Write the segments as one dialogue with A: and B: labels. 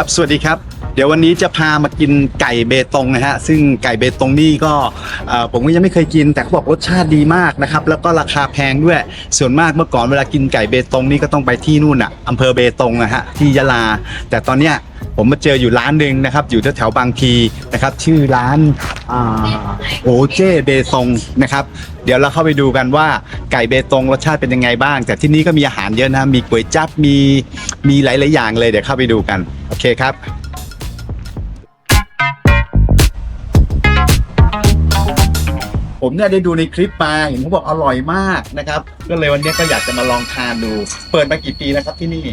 A: ครับสวัสดีครับ เดี๋ยววันนี้จะพามากินไก่เบตงนะฮะ ซึ่งไก่เบตงนี่ก็เอ่อผมก็ยังไม่เคยกิน แต่เขาบอกรสชาติดีมากนะครับ แล้วก็ราคาแพงด้วย ส่วนมากเมื่อก่อนเวลากินไก่เบตงนี่ก็ต้องไปที่นู่นอะอำเภอเบตงนะฮะที่ยะลา แต่ตอนเนี้ยผมมาเจออยู่ร้านหนึ่งนะครับ อยู่แถวๆบางพีนะครับ ชื่อร้านอ่าโอเจเบตงนะครับ เดี๋ยวเราเข้าไปดูกันว่าไก่เบตงรสชาติเป็นยังไงบ้าง แต่ที่นี่ก็มีอาหารเยอะนะ มีก๋วยจั๊บ มี มีหลาย ๆ อย่างเลยเดี๋ยวเข้าไปดูกัน โอเคครับผมเนี่ยได้ดูในคลิปมาเห็นเขาบอกอร่อยมากนะครับ ก็เลยวันนี้ก็อยากจะมาลองทานดู เปิดมากี่ปีแล้วครับที่นี่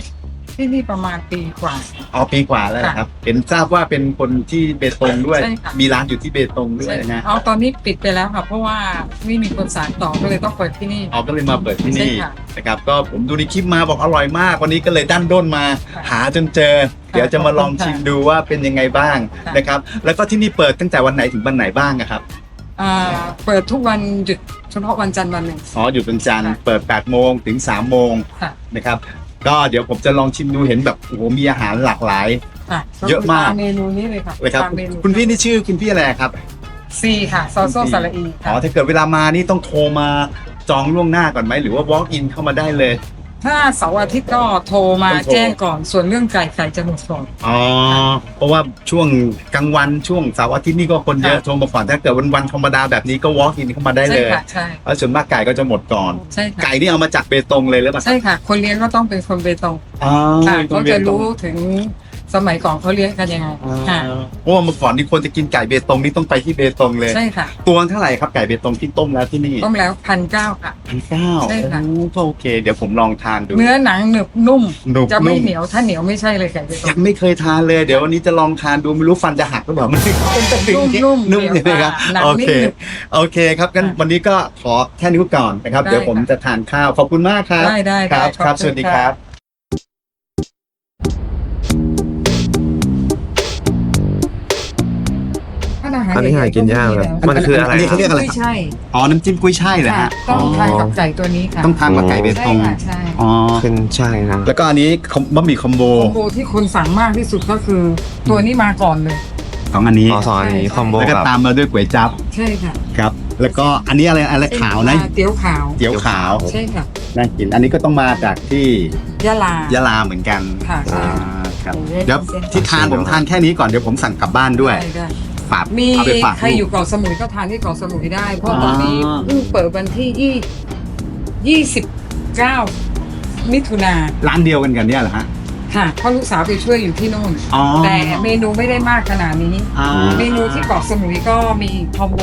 B: ที่นี่ประมาณปีกว่า
A: อ๋อปีกว่าแล้วนะครับ เห็นทราบว่าเป็นคนที่เบตงด้วย
B: ใช่ค่ะ
A: มีร้านอยู่ที่เบตงด้วยนะ
B: เอาตอนนี้ปิดไปแล้วค่ะ เพราะว่าไม่มีคนสานต่อก็เลยต้องเปิดที่นี่
A: อ๋อก็เลยมาเปิดที่นี่
B: ใช่ค่ะ
A: นะครับ ก็ผมดูในคลิปมาบอกอร่อยมาก วันนี้ก็เลยดันด้นมา
B: ค่ะ
A: หาจนเจอ เดี๋ยวจะมาลองชิมดูว่าเป็นยังไงบ้าง
B: ค่ะ
A: นะครับ แล้วก็ที่นี่เปิดตั้งแต่วันไหนถึงวันไหนบ้างอะครับ
B: อ่าเปิดทุกวันหยุดเฉพาะวันจันทร์วันหนึ่ง
A: อ๋ออยู่เป็นจันทร์
B: ค่ะ
A: เปิด 8 โมงถึง 3 โมง
B: ค่ะ
A: นะครับ ก็เดี๋ยวผมจะลองชิมดูเห็นแบบโอ้โหมีอาหารหลากหลาย
B: ค่ะ
A: เยอะมาก
B: ตเมนูนี้เลยค่ะ
A: เลยครับ
B: ตามเมนู
A: คุณพี่นี่ชื่อคุณพี่อะไรครับ
B: ซีค่ะซอโซสระอี
A: อ๋อ
B: ค่ะ
A: ถ้าเกิดเวลามานี่ต้องโทรมาจองล่วงหน้าก่อนไหมหรือว่า walk in เข้ามาได้เลย
B: ถ้าเสาร์อาทิตย์ก็โทรมา
A: ต้องโทร
B: แจ้งก่อน ส่วนเรื่องไก่ไก่จะหมดก่อน
A: อ๋อเพราะว่าช่วงกลางวันช่วงเสาร์อาทิตย์นี่ก็คนเยอะ
B: ค่ะ
A: โทรมาก่อนถ้าเกิดวันวันธรรมดาแบบนี้ก็ walk in เข้ามาได้
B: ใช่
A: เลย
B: ค่ะใช่
A: แล้วส่วนมากไก่ก็จะหมดก่อน
B: ใช่ค่ะ
A: ไก่นี่เอามาจากเบตงเลยหรือเปล่า
B: ใช่ค่ะ คนเลี้ยงก็ต้องเป็นคนเบตง
A: อ๋อ
B: ค่ะ
A: เป็นค
B: เขา
A: นเบ
B: จะ
A: ตง
B: รู้ถึง สมัยก่อนเขาเลี้ยงกันยังไง
A: อ๋อ
B: ค่ะ
A: เพราะว่าเมื่อก่อนนี่คนจะกินไก่เบตงนี่ต้องไปที่เบตงเลย
B: ใช่ค่ะ
A: ตัวเท่าไหร่ครับไก่เบตงที่ต้มแล้วที่นี่
B: ต้มแล้วพันเก้าค่ะ
A: พันเก้า
B: ใช่ค่ะ
A: ก็โอเค เดี๋ยวผมลองทานดู
B: เนื้อหนังหนึบนุ่ม
A: หนุบ
B: จะไม่
A: นุ่ม
B: เหนียวถ้าเหนียวไม่ใช่เลยไก่เบต
A: ยังงไม่เคยทานเลยเดี๋ยววันนี้จะลองทานดูไม่รู้ฟันจะหักหรือเปล่ามันเป็นตึงๆ
B: นุ่มๆ
A: นุ่มใช่ไหมครับ
B: หนัง
A: โอ
B: นิ
A: เค
B: ดนึง
A: โอเคครับงั้น
B: ค่ะ
A: วันนี้ก็ขอแค่นี้ก่อนนะครับ
B: ได้
A: เดี๋ยวผม
B: ค่ะ
A: จะทานข้าวขอบคุณมากครับ
B: ได้ได้
A: ครับ
B: ได้
A: ครับ
B: ขอบคุณ
A: สวัสดี
B: ค่ะ
A: ค รับ
C: อันนี้หากินยากเลยมันคืออะไร
A: อันนี้เขาเรียกอะไร
B: ไม่ใช่
A: อ๋อ น้ำจิ้มกุ้ยช่ายเหรอ
B: ค่ะ
A: ฮะ
B: ต้องทาน
C: อ๋อ
B: กับไก่ตัวนี้ค่ะ
A: ต้องทานกับไก่เบ
B: ใช่
A: ตง
B: ค่ะใช่
A: อ๋อ
C: ขึ้นใช่นะ
A: แล้วก็อันนี้คอมบะหมี่คอมโบ
B: คอมโบที่คนสั่งมากที่สุดก็คือ ตัวนี้มาก่อนเลย
A: สองอันนี้
C: อ๋อสองอันนี้
B: ใช่
C: คอมโบ
A: แล้วก็
C: กับ
A: ตามมาด้วยก๋วยจั๊บ
B: ใช่ค่ะ
A: ครับ แล้วก็อันนี้อะไรอะไรขาวนะ
B: อ่เตี๋ยวขาว
A: เตี๋ยวขาว
B: ใช่ค่ะ
A: น่ากิน อันนี้ก็ต้องมาจากที่
B: ยะลายะ
A: ลาเหมือนกัน
B: ค่ะใช่
A: อ่าครับ
B: โอ้ย
A: เดี๋ยวที่ทานผมทานแค่นี้ก่อนเดี๋ยวผมสั่งกลับบ้านด้วย
B: ได้ได้
A: ฝาก
B: มี
A: เอาไปฝาก
B: ใครอยู่
A: ลูก
B: เกาะสมุยก็ทานที่เกาะสมุยได้ เพราะ
A: อ่า
B: ตอนนี้เพิ่งเปิดวันที่ยี่ยี่สิบเก้ามิถุนา
A: ร้านเดียวกันกันเนี่ยเหรอฮะ
B: ค่ะเพราะลูกสาวไปช่วยอยู่ที่โน่น
A: อ๋อ
B: แต่เมนูไม่ได้มากขนาดนี้
A: อ่า
B: เมนูที่เกาะสมุยก็มีคอมโบ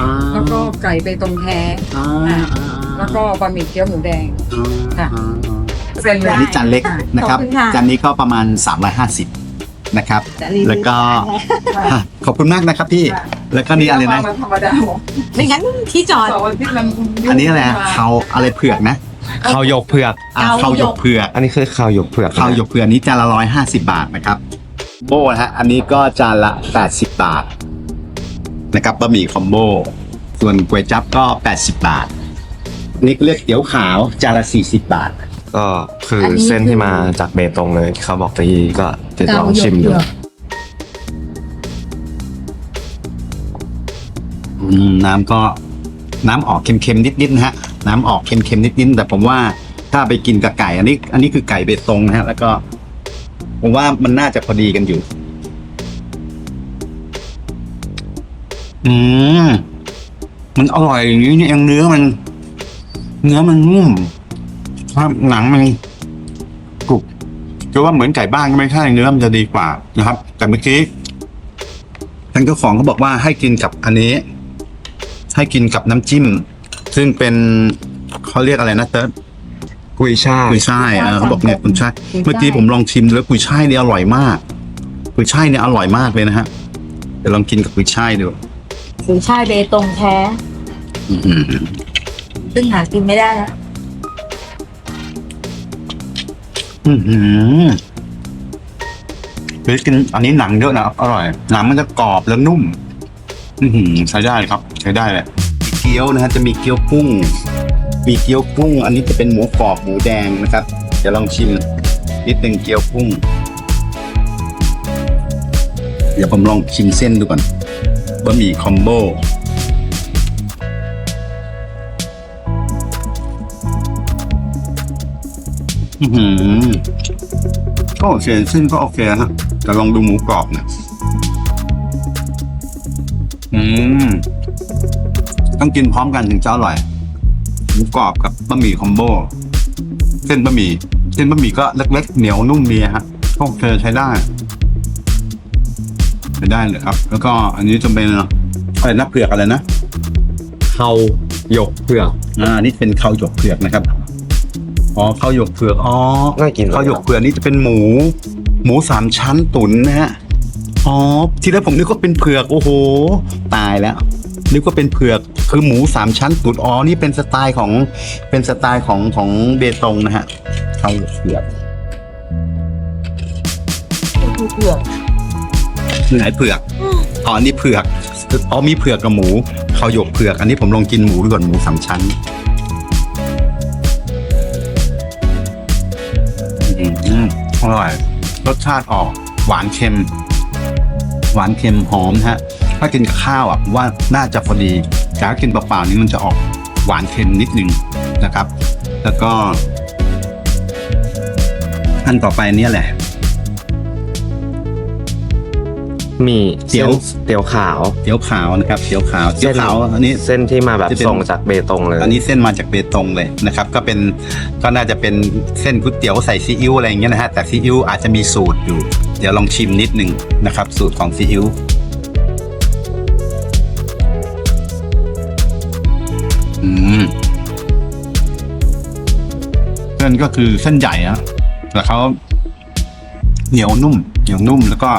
A: อ่า
B: แล้วก็ไก่เบตงแท้
A: อ่า
B: อ่า
A: อ่า
B: แล้วก็บะหมี่เกี๊ยวหมูแดง
A: อ่า
B: ค่ะ
A: อ่า
B: เส้น
A: อันนี้จานเล็กนะครับ
B: ขอบคุณค่ะ
A: จานนี้ก็ประมาณ350 นะครับ แล้วก็อะขอบคุณมากนะครับพี่ แล้วก็นี่อะไรนะ
B: ธรรมดา
D: ไม่งั้นที่จอด
B: เสาร์อาทิตย์มันยุ่ง
A: อันนี้อะไรอะเขาอะไรเผือกนะ
C: ข้าวหยกเผือก
A: อะ
D: ข้า
A: เขา
D: ว
A: ห
D: ห
A: ย
D: ย
A: ก
D: ก
A: เผือก
C: อันนี้คือข้าวหยกเผือก
A: ข้าวหยกเผือกนี้จานละร้อยห้าสิบาทนะครับ โบนะฮะ อันนี้ก็จานละแปดสิบบาทนะครับบะหมี่คอมโบ ส่วนก๋วยจั๊บก็แปดสิบบาทอันนี่เรียกเตี๋ยวขาวจานละสี่สิบบาท
C: ก็คืออน
D: นี้
C: เส้น
D: คือ
C: ที่มาจากเบตงเลยที่เขาบอกตะกี้ก็จะลองชิมดู
A: อืมน้ำก็น้ำออกเค็มๆนิดๆนะฮะ น้ำออกเค็มๆนิดๆแต่ผมว่าถ้าไปกินกับไก่ อันนี้ อันนี้คือไก่เบตงนะฮะ แล้วก็ ผมว่ามันน่าจะพอดีกันอยู่ อืมมันอร่อยอย่างนี้นี่เองเนื้อมัน เนื้อมันนุ่ม ครับหนังมันกรุบจะว่าเหมือนไก่บ้านก็ไม่ใช่เนื้อมันจะดีกว่านะครับ แต่เมื่อกี้ทางเจ้าของเขาบอกว่าให้กินกับอันนี้ ให้กินกับน้ำจิ้ม ซึ่งเป็นเขาเรียกอะไรนะเติร์ด
C: กุยช่าย
A: กุยช่ายเออเขาบอกเนี่ยกุยช่ายเมื่อกี้ผมลองชิมดูแล้วกุยช่ายเนี่ยอร่อยมากกุยช่ายเนี่ยอร่อยมากเลยนะฮะเดี๋ยวลองกินกับกุยช่ายดู
D: สีช่ายเบตงแท้
A: อื้อหือ
D: ซึ่งหากินไม่ได้แล้
A: อื้อหือเฮ้ยกินอันนี้หนังเยอะนะอร่อย หนังมันจะกรอบแล้วนุ่ม อือหือใช้ได้ครับ ใช้ได้เลยเกี๊ยวนะฮะจะมีเกี๊ยวกุ้ง มีเกี๊ยวกุ้ง อันนี้จะเป็นหมูกรอบหมูแดงนะครับ เดี๋ยวลองชิมนิดหนึ่งเกี๊ยวกุ้ง เดี๋ยวผมลองชิมเส้นดูก่อนบะหมี่คอมโบ อือหือก็โอเคเส้นก็โอเคฮะแต่ลองดูหมูกรอบเนี่ยอืมต้องกินพร้อมกันถึงจะอร่อยหมูกรอบกับบะหมี่คอมโบ เส้นบะหมี่เส้นบะหมี่ก็เล็กๆเหนียวนุ่มดีฮะก็โอเคใช้ได้ใช้ได้เลยครับ แล้วก็อันนี้จะเป็นอะไรนะเผือกอะไรนะ
C: เขาหยกเผือก
A: อ่านี่เป็นข้าวหยกเผือกนะครับ อ๋อข้าวหยกเผือกอ๋อ
C: น่ากินเลย
A: ข้าวหยกเผือกนี่จะเป็นหมู หมูสามชั้นตุ๋นนะฮะอ๋อทีแรกผมนึกว่าเป็นเผือกโอ้โห ตายแล้วนึกว่าเป็นเผือกคือหมูสามชั้นตุ๋นอ๋อนี่เป็นสไตล์ของเป็นสไตล์ของของเบตงนะฮะข้าวหยกเผือก
D: คือเผือก
A: ไหนเผือกอ๋ออันนี่เผือกอ๋อมีเผือกกับหมูข้าวหยกเผือก อันนี้ผมลองกินหมูดูก่อนหมูสามชั้น อืมอร่อย รสชาติออกหวานเค็ม หวานเค็มหอมนะฮะ ถ้ากินกับข้าวอะผมว่าน่าจะพอดีแต่ถ้ากินเปล่าๆนี่มันจะออกหวานเค็มนิดนึงนะครับ แล้วก็ อันต่อไปเนี่ยแหละ
C: มี
A: เตี๋ยว
C: ส้นเตี๋ยวขาว
A: เตี๋ยวขาวนะครับเตี๋ยวขาวเตี๋ยวขาวอันนี้
C: เส้นที่มาแบบ
A: จะเป็น
C: ส่งจากเบตงเลย
A: อันนี้เส้นมาจากเบตงเลยนะครับ ก็เป็น ก็น่าจะเป็นเส้นก๋วยเตี๋ยวใส่ซีอิ๊วอะไรอย่างเงี้ยนะฮะแต่ซีอิ๊วอาจจะมีสูตรอยู่ เดี๋ยวลองชิมนิดนึงนะครับ สูตรของซีอิ๊วอืมเส้นก็คือเส้นใหญ่อะแต่เขาเหนียวนุ่มเหนียวนุ่มแล้วก็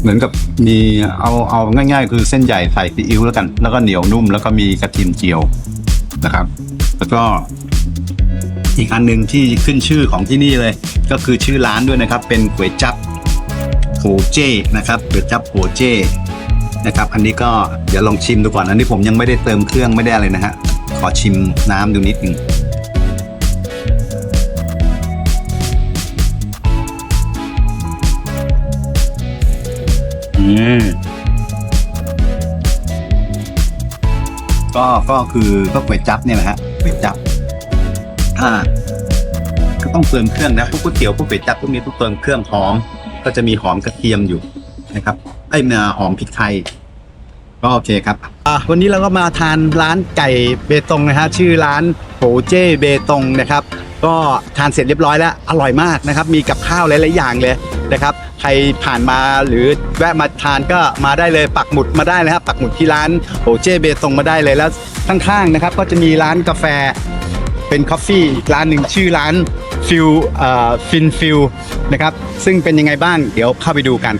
A: เหมือนกับมีเอาเอาง่าย ๆ คือเส้นใหญ่ใส่ซีอิ๊วแล้วกัน แล้วก็เหนียวนุ่มแล้วก็มีกระเทียมเจียวนะครับ แล้วก็ อีกอันหนึ่งที่ขึ้นชื่อของที่นี่เลย ก็คือชื่อร้านด้วยนะครับ เป็นก๋วยจับโหเจ้นะครับก๋วยจับโหเจ้นะครับ อันนี้ก็เดี๋ยวลองชิมดูก่อนอันนี้ผมยังไม่ได้เติมเครื่องไม่ได้อะไรนะฮะขอชิมน้ำดูนิดหนึ่งอืมก็ก็คือก็ก๋วยจับเนี่ยแหละฮะก๋วยจับ อ่าก็ต้องเติมเครื่องนะพวกก๋วยเตี๋ยวพวกก๋วยจับพวกนี้ต้องเติมเครื่องหอม ก็จะมีหอมกระเทียมอยู่นะครับไอ้ยมาหอมพริกไทยก็โอเคครับอะวันนี้เราก็มาทานร้านไก่เบตงนะฮะชื่อร้านโหเจ้เบตงนะครับ ก็ทานเสร็จเรียบร้อยแล้วอร่อยมากนะครับ มีกับข้าวหลายๆอย่างเลยนะครับ ใครผ่านมาหรือแวะมาทานก็มาได้เลยปักหมุดมาได้เลยครับปักหมุดที่ร้านโหเจ้เบตงมาได้เลยแล้วข้างๆนะครับ ก็จะมีร้านกาแฟ เป็นคอฟฟี่ร้านหนึ่งชื่อร้านฟิลเอ่อฟินฟิลนะครับซึ่งเป็นยังไงบ้างเดี๋ยวเข้าไปดูกัน